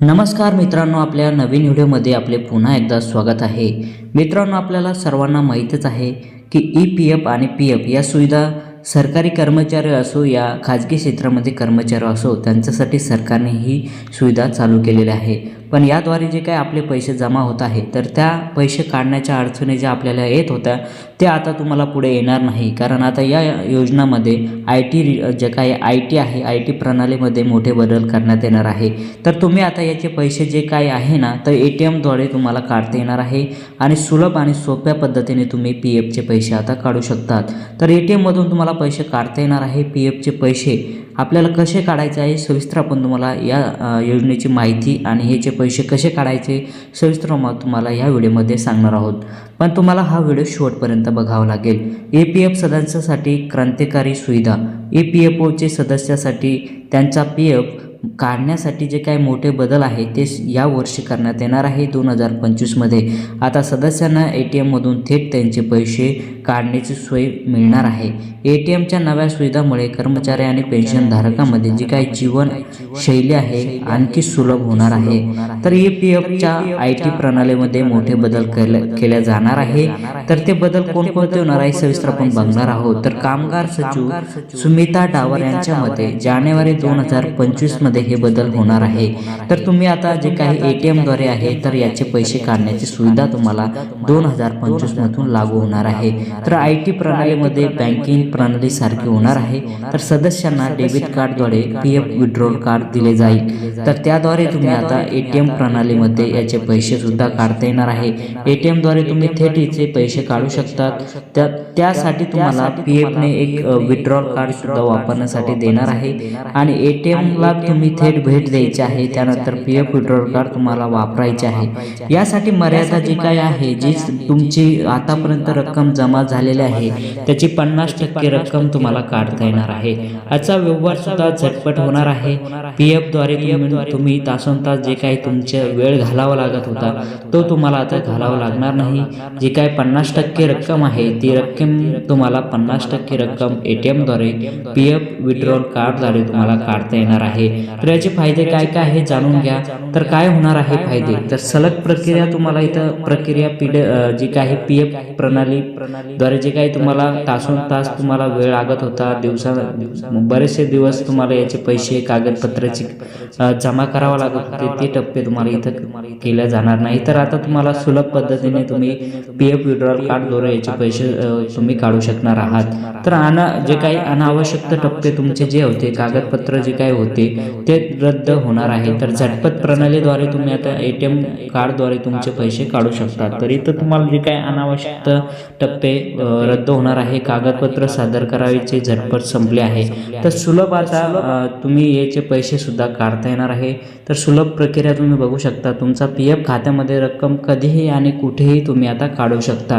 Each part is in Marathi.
नमस्कार मित्रांनो आपल्या नवीन व्हिडिओमध्ये आपले पुन्हा एकदा स्वागत आहे. मित्रांनो आपल्याला सर्वांना माहीतच आहे की ई पी एफ आणि पी एफ या सुविधा सरकारी कर्मचारी असो या खाजगी क्षेत्रामध्ये कर्मचारी असो त्यांच्यासाठी सरकारने ही सुविधा चालू केलेली आहे. पण याद्वारे जे काय आपले पैसे जमा होत आहे तर त्या पैसे काढण्याच्या अडचणी ज्या आपल्याला येत होत्या ते आता तुम्हाला पुढे येणार नाही. कारण आता या योजनामध्ये आय टी जे काही आय टी आहे आय टी प्रणालीमध्ये मोठे बदल करण्यात येणार आहे. तर तुम्ही आता याचे पैसे जे काही आहे ना तर ए टी एमद्वारे तुम्हाला काढता येणार आहे आणि सुलभ आणि सोप्या पद्धतीने तुम्ही पी एफचे पैसे आता काढू शकतात. तर ए टी एममधून तुम्हाला पैसे काढता येणार आहे पी एफचे पैसे आपल्याला कसे काढायचे आहे सविस्तर आपण तुम्हाला या योजनेची माहिती आणि ह्याचे पैसे कसे काढायचे सविस्तर मग तुम्हाला या व्हिडिओमध्ये सांगणार आहोत. पण तुम्हाला हा व्हिडिओ शेवटपर्यंत बघावा लागेल. ए पी एफ सदस्यासाठी क्रांतिकारी सुविधा. ए पी एफ ओचे सदस्यासाठी त्यांचा पी एफ काढण्यासाठी जे काही मोठे बदल आहे ते या वर्षी करण्यात येणार आहे दोन हजार पंचवीसमध्ये आता सदस्यांना ए टी एममधून थेट त्यांचे पैसे काढण्याची सोय मिळणार आहे. ए टी एमच्या नव्या सुविधामुळे कर्मचारी आणि पेन्शनधारकांमध्ये जी काही जीवन शैली आहे आणखी सुलभ होणार आहे. तर ई पी एफच्या आय टी प्रणालीमध्ये मोठे बदल केले केल्या जाणार आहे. तर ते बदल कोणकोणते होणार आहे? सविस्तर आपण बघणार आहोत. तर कामगार सचिव सुमिता डावर यांच्या मते जानेवारी दोन हजार पंचवीसमध्ये हे बदल होणार आहे. तर तुम्ही आता जे काही ए टी एमद्वारे आहे तर याचे पैसे काढण्याची सुविधा तुम्हाला दोन हजार पंचवीस मधून लागू होणार आहे. तर आय टी प्रणालीमध्ये बँकिंग प्रणाली सारखी होणार आहे. तर सदस्यांना डेबिट कार्डद्वारे पी एफ विड्रॉल कार्ड दिले जाईल. तर त्याद्वारे तुम्ही आता ए टी एम प्रणालीमध्ये याचे पैसे सुद्धा काढता येणार आहे. ए टी एमद्वारे तुम्ही थेट याचे पैसे काढू शकतात. त्या त्यासाठी तुम्हाला पी एफने एक विड्रॉल कार्ड सुद्धा वापरण्यासाठी देणार आहे. आणि ए टी एमला तुम्ही थेट भेट द्यायची आहे. त्यानंतर पी एफ विड्रॉल कार्ड तुम्हाला वापरायचे आहे. यासाठी मर्यादा जी काय आहे जी तुमची आतापर्यंत रक्कम जमा झालेली आहे त्याची पन्नास टक्के रक्कम तुम्हाला काढता येणार आहे. याचा व्यवहार सुद्धा झटपट होणार आहे. पी एफद्वारे तुम्ही तुम्ही तासन तास जे काही तुमचे वेळ घालावा लागत होता तो तुम्हाला आता घालावा लागणार नाही जी काय पन्नास टक्के रक्कम आहे. ती रक्कम तुम्हाला पन्नास टक्के रक्कम ए टी एमद्वारे पी एफ विड्रॉल कार्डद्वारे तुम्हाला काढता येणार आहे. तर याचे फायदे काय काय आहे जाणून घ्या. तर काय होणार आहे फायदे? तर सलग प्रक्रिया तुम्हाला इथं प्रक्रिया पी जी काही पी एफ प्रणाली द्वारे जे काही तुम्हाला तासून तास तुम्हाला वेळ लागत होता दिवसा बरेचसे दिवस तुम्हाला याचे पैसे कागदपत्राची जमा करावा लागत होते ते टप्पे तुम्हाला इथं केल्या जाणार नाही. तर आता तुम्हाला सुलभ पद्धतीने तुम्ही पी एफ विड्रॉल कार्डद्वारे याचे पैसे तुम्ही काढू शकणार आहात. तर अना जे काही अनावश्यक टप्पे तुमचे जे होते कागदपत्र जे काही होते ते रद्द होणार आहे. तर झटपट प्रणालीद्वारे तुम्ही आता ए टी एम कार्डद्वारे तुमचे पैसे काढू शकता. तर इथं तुम्हाला जे काही अनावश्यक टप्पे रद्द होणार आहे. कागदपत्र सादर करायचे झटपट संपले आहे. तर सुलभ आता तुम्ही याचे पैसे सुद्धा काढता येणार आहे. तर सुलभ प्रक्रिया तुम्ही बघू शकता. तुमचा पी एफ खात्यामध्ये रक्कम कधीही आणि कुठेही तुम्ही आता काढू शकता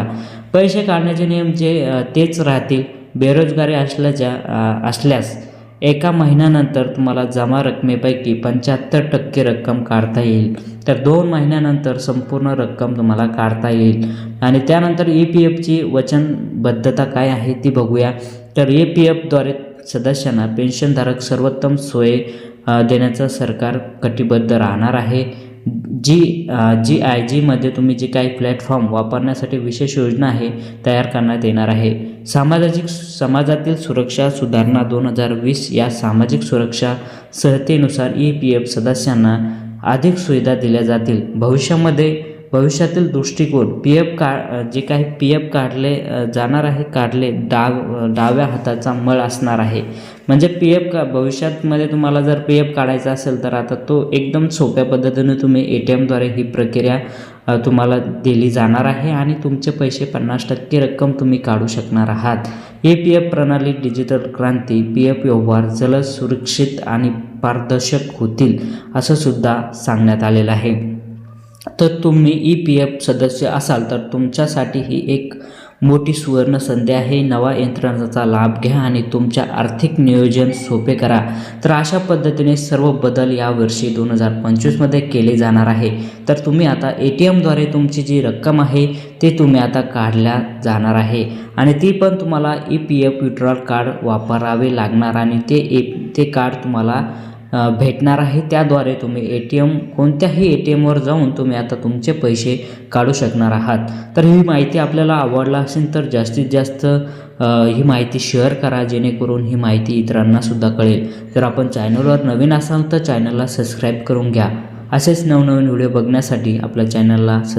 पैसे काढण्याचे नियम जे तेच राहतील. बेरोजगारी असल्याच्या असल्यास एका महिन्यानंतर तुम्हाला जमा रकमेपैकी पंच्याहत्तर टक्के रक्कम काढता येईल. तर दोन महिन्यानंतर संपूर्ण रक्कम तुम्हाला काढता येईल. आणि त्यानंतर ई पी एफची वचनबद्धता काय आहे ती बघूया. तर ए पी एफद्वारे सदस्यांना पेन्शनधारक सर्वोत्तम सोय देण्याचा सरकार कटिबद्ध राहणार आहे. जी जी आय जीमध्ये तुम्ही जे काही प्लॅटफॉर्म वापरण्यासाठी विशेष योजना आहे तयार करण्यात येणार आहे. सामाजिक समाजातील सुरक्षा सुधारणा दोन हजार वीस या सामाजिक सुरक्षा संहितेनुसार ई पी एफ सदस्यांना अधिक सुविधा दिल्या जातील. भविष्यामध्ये भविष्यातील दृष्टिकोन पी एफ का जे काही पी एफ काढले जाणार आहे काढले डाव डाव्या हाताचा मळ असणार आहे. म्हणजे पी एफ का भविष्यातमध्ये तुम्हाला जर पी एफ काढायचा असेल तर आता तो एकदम सोप्या पद्धतीने तुम्ही ए टी एमद्वारे ही प्रक्रिया तुम्हाला दिली जाणार आहे आणि तुमचे पैसे पन्नास टक्के रक्कम तुम्ही काढू शकणार आहात. ए पी एफ प्रणाली डिजिटल क्रांती पी एफ व्यवहार जलद सुरक्षित आणि पारदर्शक होतील असं सुद्धा सांगण्यात आलेलं आहे. तर तुम्ही ई पी एफ सदस्य असाल तर तुमच्यासाठी ही एक मोठी सुवर्ण संधी आहे. नवा यंत्रणाचा लाभ घ्या आणि तुमच्या आर्थिक नियोजन सोपे करा. तर अशा पद्धतीने सर्व बदल यावर्षी दोन हजार पंचवीसमध्ये केले जाणार आहे. तर तुम्ही आता ए टी एमद्वारे तुमची जी रक्कम आहे ते तुम्ही आता काढल्या जाणार आहे. आणि ती पण तुम्हाला E P F withdrawal card वापरावे लागणार आणि ते ए ते कार्ड तुम्हाला भेटणार आहे त्याद्वारे तुम्ही ए टी एम कोणत्याही ए टी एमवर जाऊन तुम्ही आता तुमचे पैसे काढू शकणार आहात. तर ही माहिती आपल्याला आवडला असेल तर जास्तीत जास्त ही माहिती शेअर करा जेणेकरून ही माहिती इतरांनासुद्धा कळेल. जर आपण चॅनलवर नवीन असाल तर चॅनलला सबस्क्राईब करून घ्या. असेच नवनवीन व्हिडिओ बघण्यासाठी आपल्या चॅनलला सबस्क्राईब